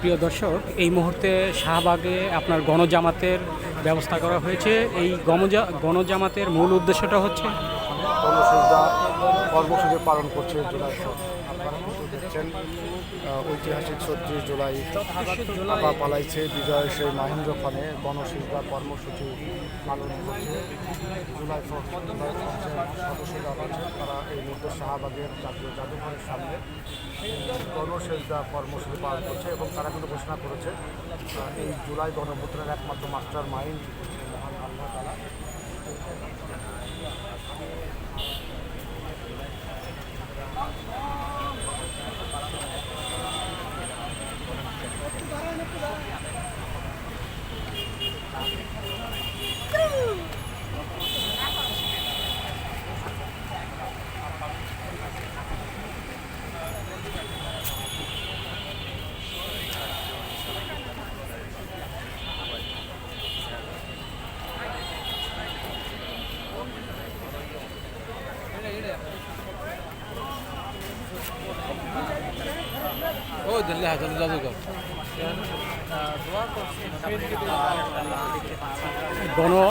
প্রিয় দর্শক এই মুহূর্তে শাহবাগে আপনার গণজামাতের ব্যবস্থা করা হয়েছে। এই গণজা গণজামাতের মূল উদ্দেশ্যটা হচ্ছে? কর্মসূচি পালন করছে জেলা দেখছেন ঐতিহাসিক ছত্রিশ জুলাই টাকা পালাইছে বিজয় সেই মাহেন্দ্র খানে গণশিল্পা কর্মসূচি পালন করছে। জুলাই সদস্যরা আছেন, তারা এই মুহূর্তে শাহবাগের জাতীয় জাদুঘরের সামনে গণশিল্পা কর্মসূচি পালন করছে এবং তারা কিন্তু ঘোষণা করেছে এই জুলাই গণপুত্রের একমাত্র মাস্টার মাইন্ড আল্লাহ তালা عود لها تلزقر بنو